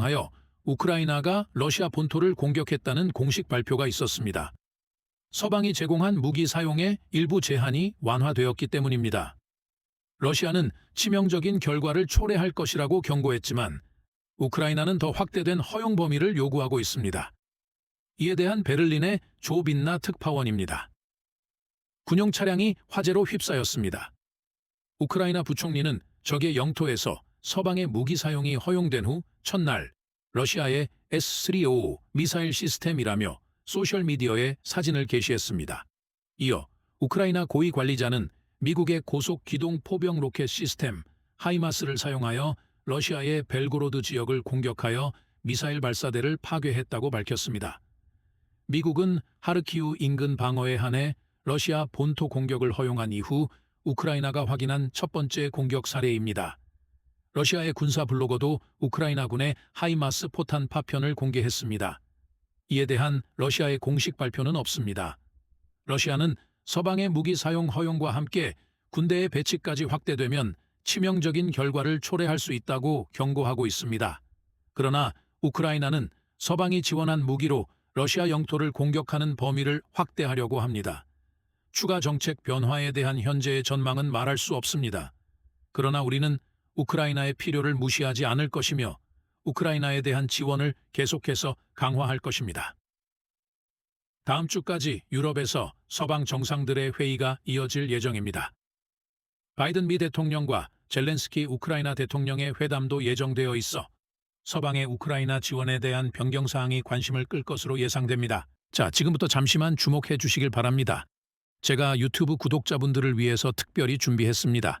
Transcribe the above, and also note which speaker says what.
Speaker 1: 하여 우크라이나가 러시아 본토를 공격했다는 공식 발표가 있었습니다. 서방이 제공한 무기 사용에 일부 제한이 완화되었기 때문입니다. 러시아는 치명적인 결과를 초래할 것이라고 경고했지만 우크라이나는 더 확대된 허용 범위를 요구하고 있습니다. 이에 대한 베를린의 조빈나 특파원입니다. 군용 차량이 화재로 휩싸였습니다. 우크라이나 부총리는 적의 영토에서 서방의 무기 사용이 허용된 후 첫날 러시아의 S-355 미사일 시스템이라며 소셜미디어에 사진을 게시했습니다. 이어 우크라이나 고위 관리자는 미국의 고속 기동 포병 로켓 시스템 하이마스를 사용하여 러시아의 벨고로드 지역을 공격하여 미사일 발사대를 파괴했다고 밝혔습니다. 미국은 하르키우 인근 방어에 한해 러시아 본토 공격을 허용한 이후 우크라이나가 확인한 첫 번째 공격 사례입니다. 러시아의 군사 블로거도 우크라이나군의 하이마스 포탄 파편을 공개했습니다. 이에 대한 러시아의 공식 발표는 없습니다. 러시아는 서방의 무기 사용 허용과 함께 군대의 배치까지 확대되면 치명적인 결과를 초래할 수 있다고 경고하고 있습니다. 그러나 우크라이나는 서방이 지원한 무기로 러시아 영토를 공격하는 범위를 확대하려고 합니다. 추가 정책 변화에 대한 현재의 전망은 말할 수 없습니다. 그러나 우리는 우크라이나의 필요를 무시하지 않을 것이며 우크라이나에 대한 지원을 계속해서 강화할 것입니다. 다음 주까지 유럽에서 서방 정상들의 회의가 이어질 예정입니다. 바이든 미 대통령과 젤렌스키 우크라이나 대통령의 회담도 예정되어 있어 서방의 우크라이나 지원에 대한 변경사항이 관심을 끌 것으로 예상됩니다. 자, 지금부터 잠시만 주목해 주시길 바랍니다. 제가 유튜브 구독자분들을 위해서 특별히 준비했습니다.